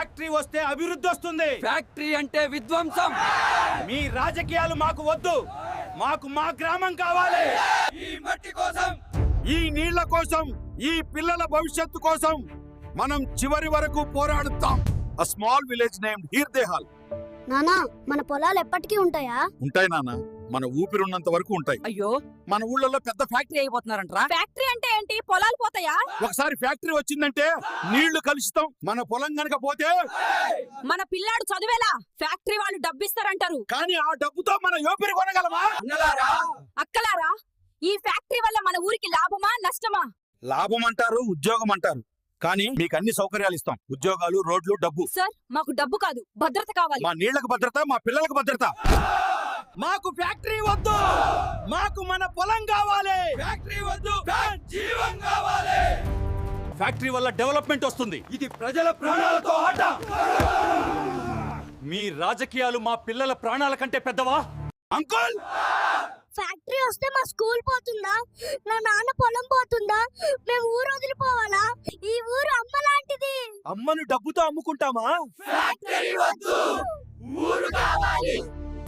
Factory వస్తే అభివృద్ధి వస్తుంది. ఫ్యాక్టరీ అంటే విధ్వంసం. మీ రాజకీయాలు మాకు వద్దు. మాకు మా గ్రామం కావాలి. ఈ మట్టి కోసం. ఈ నీళ్ళ కోసం ఈ పిల్లల భవిష్యత్తు కోసం మనం చివరి వరకు పోరాడుతాం. A small village name Hirdehal నానా మన పొలాలు ఎప్పటికీ ఉంటాయా? ఉంటాయి నాన్న మన ఊపిరున్నంత వరకు ఉంటాయి. అయ్యో. మన ఊళ్ళలో పెద్ద ఫ్యాక్టరీ ఫ్యాక్టరీ అయిపోతున్నారంట్రా. ఫ్యాక్టరీ అంటే ఏంటి? పొలాలు పోతాయా ఒకసారి ఫ్యాక్టరీ వచ్చిందంటే నీళ్ళు కలుషిస్తాం మన పొలం గనక పోతే మన పిల్లాడు చదివేలా? ఫ్యాక్టరీ వాళ్ళు డబ్బిస్తారంటారు. కానీ ఆ డబ్బుతో మన యోపిరి కొనగలమా? అక్కలారా? ఈ ఫ్యాక్టరీ వల్ల మన ఊరికి లాభమా నష్టమా? లాభం అంటారు ఉద్యోగం అంటారు కానీ మీకు అన్ని సౌకర్యాలు ఇస్తాం. ఉద్యోగాలు రోడ్లు డబ్బు. సార్ మాకు డబ్బు కాదు భద్రత కావాలి. మా నీళ్ళకు భద్రత మా పిల్లలకు భద్రత. మాకు ఫ్యాక్టరీ వద్దు! మాకు మన పొలం కావాలి. ఫ్యాక్టరీ వద్దు. జీవం కావాలి. ఫ్యాక్టరీ వల్ల డెవలప్మెంట్ వస్తుంది. ఇది ప్రజల ప్రాణాలతో ఆట. మీ రాజకీయాలు మా పిల్లల ప్రాణాల కంటే పెద్దవా? అంకుల్! ఫ్యాక్టరీ వస్తే మా స్కూల్ పోతుందా? నా నాన్న పొలం పోతుందా? మేము ఊరు వదిలిపోవాలా? ఈ ఊరు అమ్మ లాంటిది అమ్మను డబ్బుతో అమ్ముకుంటామా?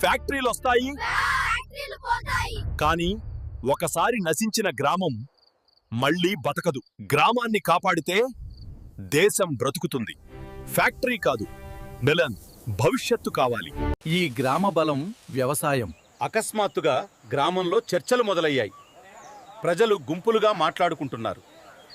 ఫ్యాక్టరీలు వస్తాయి. ఫ్యాక్టరీలు పోతాయి. కానీ ఒకసారి నశించిన గ్రామం మళ్ళీ బతకదు. గ్రామాన్ని కాపాడితే దేశం బ్రతుకుతుంది. ఫ్యాక్టరీ కాదు మిలన్ భవిష్యత్తు కావాలి. ఈ గ్రామ బలం వ్యవసాయం. అకస్మాత్తుగా గ్రామంలో చర్చలు మొదలయ్యాయి. ప్రజలు గుంపులుగా మాట్లాడుకుంటున్నారు.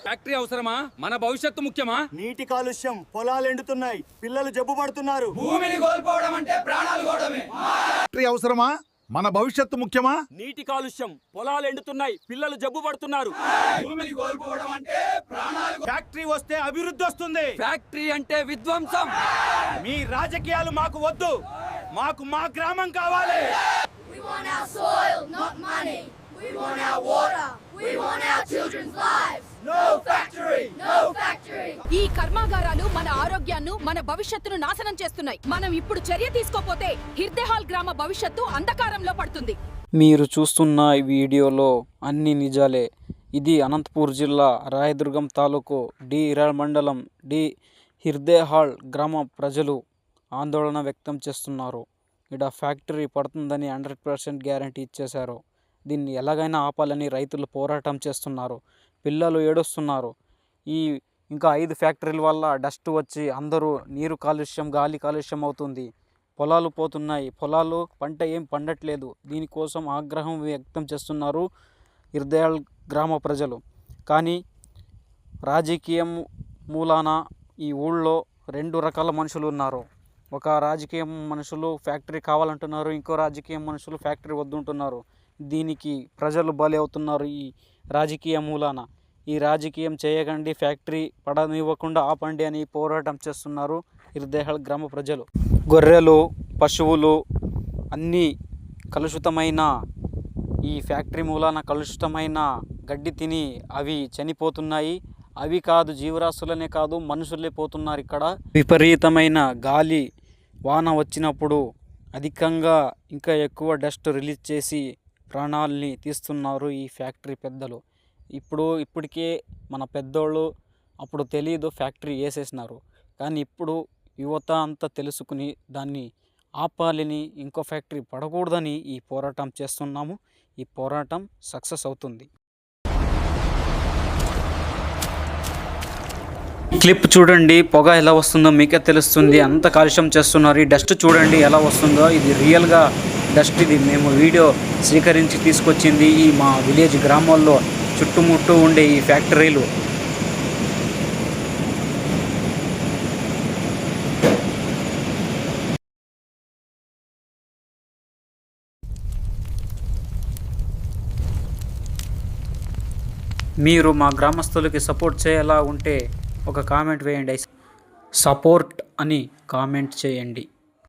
ఫ్యాక్టరీ అవసరమా? మన భవిష్యత్తు ముఖ్యమా? నీటి కాలుష్యం పొలాలు ఎండుతున్నాయి. పిల్లలు జబ్బు పడుతున్నారు. భూమిని కోల్పోవడం అంటే ప్రాణాలు ఫ్యాక్టరీ అవసరమా? మన భవిష్యత్తు ముఖ్యమా నీటి కాలుష్యం పొలాలు ఎండుతున్నాయి పిల్లలు జబ్బు పడుతున్నారు భూమిని కోల్పోవడం అంటే ఫ్యాక్టరీ వస్తే అభివృద్ధి వస్తుంది ఫ్యాక్టరీ అంటే విధ్వంసం మీ రాజకీయాలు మాకు వద్దు మాకు మా గ్రామం కావాలి We want our soil, not money. We want our water. We want our children's lives. No factory No factory. ఈ కర్మాగారాలు మన ఆరోగ్యాన్ని మన భవిష్యత్తును నాశనం చేస్తున్నాయి. మనం ఇప్పుడు చర్య తీసుకోపోతే హిర్దెహాల్ గ్రామ భవిష్యత్తు అంధకారంలో పడుతుంది. మీరు చూస్తున్న ఈ వీడియోలో అన్ని నిజాలే. ఇది అనంతపూర్ జిల్లా రాయదుర్గం తాలూకు డి ఇరాల్ మండలం డి హిర్దేహాల్ గ్రామ ప్రజలు ఆందోళన వ్యక్తం చేస్తున్నారు. ఇక్కడ ఫ్యాక్టరీ పడుతుందని హండ్రెడ్ పర్సెంట్ గ్యారంటీ ఇచ్చేశారు. దీన్ని ఎలాగైనా ఆపాలని రైతులు పోరాటం చేస్తున్నారు. పిల్లలు ఏడుస్తున్నారు. ఈ ఇంకా ఐదు ఫ్యాక్టరీల వల్ల డస్ట్ వచ్చి అందరూ నీరు కాలుష్యం గాలి కాలుష్యం అవుతుంది. పొలాలు పోతున్నాయి. పొలాలు పంట ఏం పండట్లేదు. దీనికోసం ఆగ్రహం వ్యక్తం చేస్తున్నారు ఇర్దయాల్ గ్రామ ప్రజలు. కానీ రాజకీయం మూలాన ఈ ఊళ్ళో రెండు రకాల మనుషులు ఉన్నారు. ఒక రాజకీయ మనుషులు ఫ్యాక్టరీ కావాలంటున్నారు. ఇంకో రాజకీయ మనుషులు ఫ్యాక్టరీ వద్దుంటున్నారు. దీనికి ప్రజలు బలి అవుతున్నారు ఈ రాజకీయ మూలాన. ఈ రాజకీయం చేయకండి ఫ్యాక్టరీ పడనివ్వకుండా ఆపండి అని పోరాటం చేస్తున్నారు ఇర్దేహల్ గ్రామ ప్రజలు. గొర్రెలు పశువులు అన్నీ కలుషితమైన ఈ ఫ్యాక్టరీ మూలాన కలుషితమైన గడ్డి తిని అవి చనిపోతున్నాయి. అవి కాదు జీవరాశులనే కాదు మనుషులే పోతున్నారు ఇక్కడ. విపరీతమైన గాలి వాన వచ్చినప్పుడు అధికంగా ఇంకా ఎక్కువ డస్ట్ రిలీజ్ చేసి ప్రాణాలని తీస్తున్నారు ఈ ఫ్యాక్టరీ పెద్దలు. ఇప్పుడు ఇప్పటికే మన పెద్దోళ్ళు అప్పుడు తెలియదు ఫ్యాక్టరీ వేసేసినారు. కానీ ఇప్పుడు యువత అంతా తెలుసుకుని దాన్ని ఆపాలని ఇంకో ఫ్యాక్టరీ పడకూడదని ఈ పోరాటం చేస్తున్నాము. ఈ పోరాటం సక్సెస్ అవుతుంది. క్లిప్ చూడండి పొగ ఎలా వస్తుందో మీకే తెలుస్తుంది. అంత కాలుష్యం చేస్తున్నారు. ఈ డస్ట్ చూడండి ఎలా వస్తుందో. ఇది రియల్గా డస్ట్ ఇది. మేము వీడియో స్వీకరించి తీసుకొచ్చింది ఈ మా విలేజ్ గ్రామాల్లో చుట్టుముట్టు ఉండే ఈ ఫ్యాక్టరీలు. మీరు మా గ్రామస్తులకి సపోర్ట్ చేయాలా ఉంటే ఒక కామెంట్ వేయండి. సపోర్ట్ అని కామెంట్ చేయండి.